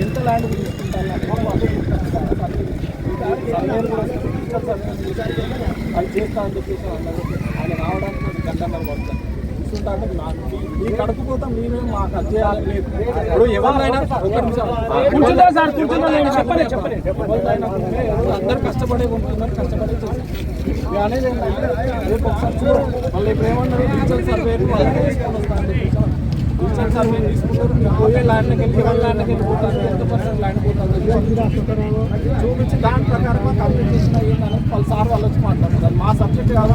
ఎంత ల్యాండ్ తీసుకుంటారు అది చేస్తా అని చెప్పేసి నాకు మీ- మీ కడుపు పోతాం మేమే మాకు అది చేయాలి లేదు ఇప్పుడు ఎవరినైనా ఒక నిమిషం. కూర్చుంటా సార్? కూర్చుంటా నేను చెప్పలే చెప్పలే. ఎవరినైనా ఉంటే ఎవరు అందరు కష్టపడే ఉంటున్నారు కష్టపడే చేస్తారు. ఇక అనేది ఏంటంటే రేపు ఒకసారి చూడండి మళ్ళీ ఇప్పుడు ఏమన్నారు డిజిటల్ సర్వేలు వాళ్ళు తీసుకొని వస్తా అని చెప్పేసి డిజిటల్ సర్వే తీసుకుంటారు మీరు పోయే ల్యాండ్కి వెళ్ళి ఎవరి ల్యాండ్కి వెళ్ళి పోతారు ఎంత పర్సెంట్ ల్యాండ్ పోతుంది చూపించి దాని ప్రకారం కంప్లీట్ చేసిన ఏంటనేది వాళ్ళ సార్ వాళ్ళు వచ్చి మాట్లాడుతున్నారు మా సబ్జెక్ట్ కాదు?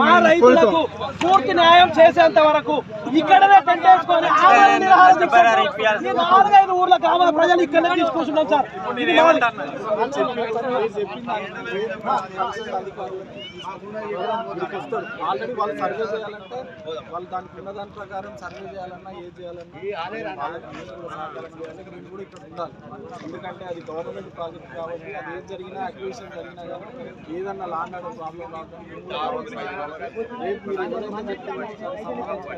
మా రైతులకు పూర్తి న్యాయం చేసేంత వరకు ఇక్కడనే పెట్టేసుకొని నాలుగైదు ఊర్ల గ్రామాల ప్రజలు ఇక్కడనే తీసుకొస్తున్నాం సార్ ఆల్రెడీ వాళ్ళు సర్వే చేయాలంటే వాళ్ళు దానికి ఉన్న దాని ప్రకారం సర్వే చేయాలన్నా ఏది చేయాలన్నా కూడా ఇక్కడ ఉండాలి. ఎందుకంటే అది గవర్నమెంట్ ప్రాజెక్ట్ కాబట్టి అది ఏది జరిగినా అక్విజిషన్ జరిగినా కానీ ఏదన్నా లాండ్ ఆర్డర్ ప్రాబ్లం రావడం మీరు కూడా కావాల్సిన వాళ్ళు. రేపు మీరు ఎవరైతే సంబంధించిన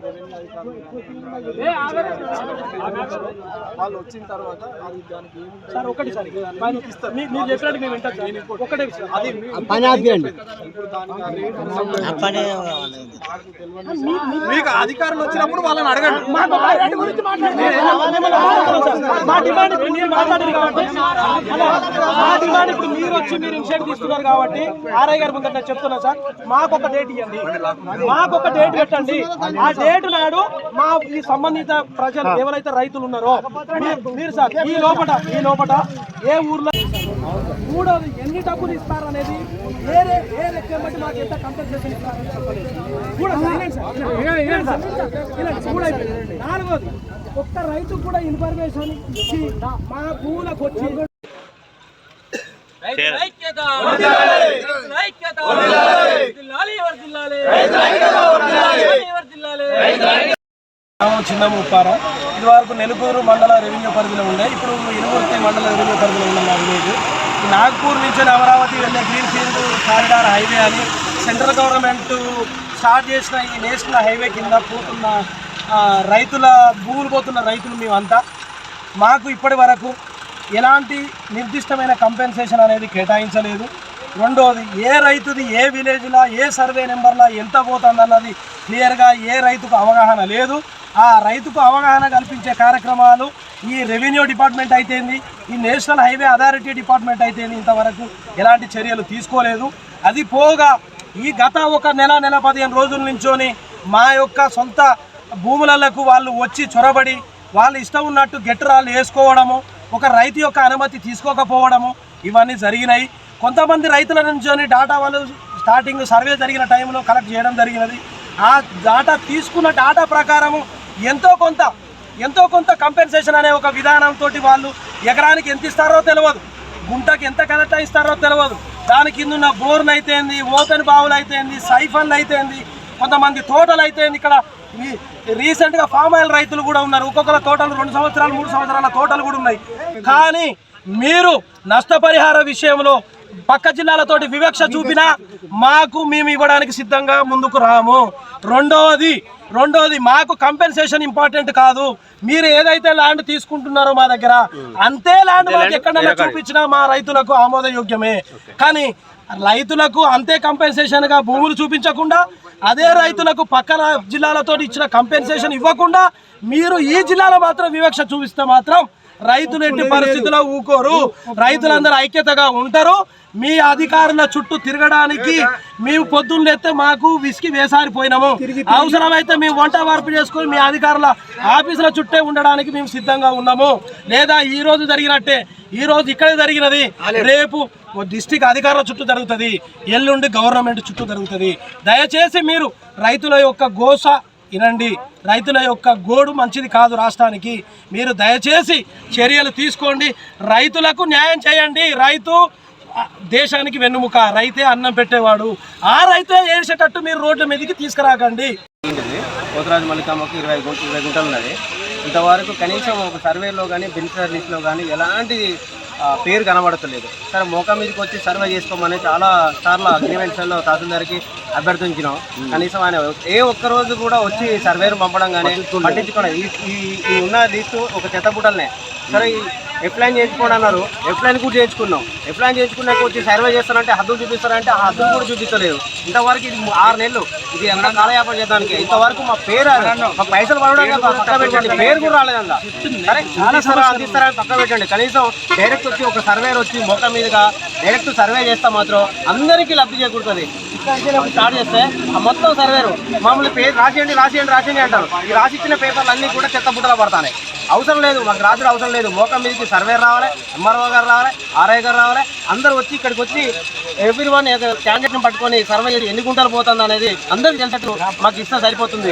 రెవెన్యూ అధికారులు కానీ వాళ్ళు వచ్చిన తర్వాత అది దానికి సార్ ఒకటి సార్ మీరు చెప్పినట్టు మేము వింటాం ఒకటే విషయం. అది ఇప్పుడు దానికి మీకు అధికారులు వచ్చినప్పుడు వాళ్ళని అడగండి. మా డిమాండ్ మీరు మాట్లాడారు కాబట్టి హలో, మా డిమాండ్ ఇప్పుడు మీరు వచ్చి మీరు ఇనిషియేటివ్ తీసుకున్నారు కాబట్టి ఆర్ఐ గారి ముందు చెప్తున్నా సార్ మాకు ఒక డేట్ ఇవ్వండి. మాకు ఒక డేట్ పెట్టండి. ఆ డేట్ నాడు మా ఈ సంబంధిత ప్రజలు ఎవరైతే రైతులు ఉన్నారో మీరు- సార్ ఈ లోపల ఈ లోపల ఏ ఊర్లో మూడోది ఎన్ని డబ్బులు ఇస్తారనేది ఏ వేరే ఏ లెక్క బట్టి మాకు ఎంత కంపెన్సేషన్ ఇస్తారని చెప్పలేదు. నాలుగోది ఒక్క రైతు కూడా ఇన్ఫర్మేషన్ ఇచ్చి మా భూములకు వచ్చి చిన్న ముప్పారం ఇది వరకు నెలకూరు మండల రెవెన్యూ పరిధిలో ఉండే ఇప్పుడు ఇనుగుర్తి మండల రెవెన్యూ పరిధిలో ఉన్న మా విలేజ్. ఈ నాగ్పూర్ నుంచి అమరావతి వెళ్ళే గ్రీన్ ఫీల్డ్ కారిడార్ హైవే అని సెంట్రల్ గవర్నమెంట్ స్టార్ట్ చేసిన ఈ నేషనల్ హైవే కింద పోతున్న రైతుల భూములు పోతున్న రైతులు మేమంతా. మాకు ఇప్పటి వరకు ఎలాంటి నిర్దిష్టమైన కంపెన్సేషన్ అనేది కేటాయించలేదు. రెండోది ఏ రైతుది ఏ విలేజ్లో ఏ సర్వే నెంబర్లో ఎంత పోతుంది అన్నది క్లియర్గా ఏ రైతుకు అవగాహన లేదు. ఆ రైతుకు అవగాహన కల్పించే కార్యక్రమాలు ఈ రెవెన్యూ డిపార్ట్మెంట్ అయితేంది ఈ నేషనల్ హైవే అథారిటీ డిపార్ట్మెంట్ అయితేంది ఇంతవరకు ఎలాంటి చర్యలు తీసుకోలేదు. అది పోగా ఈ గత ఒక నెల నెల పదిహేను రోజుల నుంచోని మా యొక్క సొంత భూములకు వాళ్ళు వచ్చి చొరబడి వాళ్ళు ఇష్టం ఉన్నట్టు గెట్టరాళ్ళు వేసుకోవడము ఒక రైతు యొక్క అనుమతి తీసుకోకపోవడము ఇవన్నీ జరిగినాయి. కొంతమంది రైతుల నుంచి డాటా వాళ్ళు స్టార్టింగ్ సర్వే జరిగిన టైంలో కలెక్ట్ చేయడం జరిగినది. ఆ డాటా తీసుకున్న డాటా ప్రకారము ఎంతో కొంత ఎంతో కొంత కంపెన్సేషన్ అనే ఒక విధానంతో వాళ్ళు ఎకరానికి ఎంత ఇస్తారో తెలియదు గుంటకి ఎంత కనెక్ట్ ఇస్తారో తెలియదు దాని కింద ఉన్న బోర్లు అయితేంది ఓపెన్ బావులు అయితేంది సైఫన్లు అయితేంది కొంతమంది తోటలు అయితేంది ఇక్కడ ఈ రీసెంట్గా ఫామ్ ఆయిల్ రైతులు కూడా ఉన్నారు. ఒక్కొక్కరు తోటలు రెండు సంవత్సరాలు మూడు సంవత్సరాల తోటలు కూడా ఉన్నాయి. కానీ మీరు నష్టపరిహార విషయంలో పక్క జిల్లాలతోటి వివక్ష చూపినా మాకు మేము ఇవ్వడానికి సిద్ధంగా ముందుకు రాము. రెండవది రెండోది మాకు కంపెన్సేషన్ ఇంపార్టెంట్ కాదు. మీరు ఏదైతే ల్యాండ్ తీసుకుంటున్నారో మా దగ్గర అంతే ల్యాండ్ మాకు ఎక్కడైనా చూపించినా మా రైతులకు ఆమోదయోగ్యమే. కానీ రైతులకు అంతే కంపెన్సేషన్గా భూములు చూపించకుండా అదే రైతులకు పక్కన జిల్లాలతో ఇచ్చిన కంపెన్సేషన్ ఇవ్వకుండా మీరు ఈ జిల్లాలో మాత్రం వివక్ష చూపిస్తే మాత్రం రైతులు ఎట్టి పరిస్థితుల్లో ఊకోరు. రైతులందరూ ఐక్యతగా ఉంటారు. మీ అధికారుల చుట్టూ తిరగడానికి మేము పొద్దున్నెత్తే మాకు విసికి వేసారిపోయినాము. అవసరమైతే మేము వంట వార్పు చేసుకొని మీ అధికారుల ఆఫీసుల చుట్టే ఉండడానికి మేము సిద్ధంగా ఉన్నాము. లేదా ఈ రోజు జరిగినట్టే. ఈ రోజు ఇక్కడే జరిగినది. రేపు డిస్టిక్ అధికారుల చుట్టూ జరుగుతుంది. ఎల్లుండి గవర్నమెంట్ చుట్టూ జరుగుతుంది. దయచేసి మీరు రైతుల యొక్క గోస వినండి. రైతుల యొక్క గోడు మంచిది కాదు రాష్ట్రానికి. మీరు దయచేసి చర్యలు తీసుకోండి. రైతులకు న్యాయం చేయండి. రైతు దేశానికి వెన్నుముక. రైతే అన్నం పెట్టేవాడు. ఆ రైతే ఏడ్చేటట్టు మీరు రోడ్ల మీదకి తీసుకురాకండి. కోతరాజు పోతరాజు మల్లికమ్మకు ఇరవై ఇరవై గుంటలు ఉన్నది ఇంతవరకు కనీసం ఒక సర్వేలో కానీ బెనిఫిషరీ లిస్ట్లో కానీ ఎలాంటి పేరు కనబడతలేదు. సరే మోకా మీదకి వచ్చి సర్వే చేసుకోమని చాలా సార్లు అగ్రిమెంట్స్లో తహసీల్దార్కి అభ్యర్థించినాం. కనీసం ఆయన ఏ ఒక్క రోజు కూడా వచ్చి సర్వేను పంపడం కానీ పట్టించుకోలేదు. ఈ ఉన్న లిస్టు ఒక చెత్తబుట్టలనే సరే ఈ ఎప్లైన్ చేయించుకోండి అన్నారు. ఎప్లైన్ కూడా చేయించుకున్నాం. ఎప్లైన్ చేయించుకున్నాక వచ్చి సర్వే చేస్తారంటే హద్దులు చూపిస్తారంటే ఆ హద్దులు కూడా చూపించలేదు. ఇంతవరకు ఇది ఆరు నెలలు. ఇది ఎంత కాలయాపన చేయడానికి ఇంతవరకు మా పేరు మా పైసలు పడడం పక్క పెట్టండి. పేరు కూడా రాలేదంట సరే అందిస్తారా అందిస్తారా అని పక్క పెట్టండి. కనీసం డైరెక్ట్ వచ్చి ఒక సర్వేర్ వచ్చి మొక్క మీదుగా డైరెక్ట్ సర్వే చేస్తే మాత్రం అందరికీ లబ్ధి చేకూరుతుంది. స్టార్ట్ చేస్తే ఆ మొత్తం సర్వేరు మామూలు పేరు రాసేయండి రాసేయండి రాసేయండి అంటారు. ఈ రాసిచ్చిన పేపర్లు అన్నీ కూడా చెత్త బుట్టలో పడతాయి అవసరం లేదు మాకు రాజుడు అవసరం లేదు. మోకం మీదకి సర్వేర్ రావాలి ఎంఆర్ఓ గారు రావాలి ఆర్ఐ గారు రావాలి. అందరూ వచ్చి ఇక్కడికి వచ్చి ఎవ్రీ వన్ క్యాండిడేట్ని పట్టుకొని సర్వే చేసి ఎన్ని గుంటలు పోతుంది అనేది అందరికీ తెలిసినట్టు మాకు ఇస్తే సరిపోతుంది.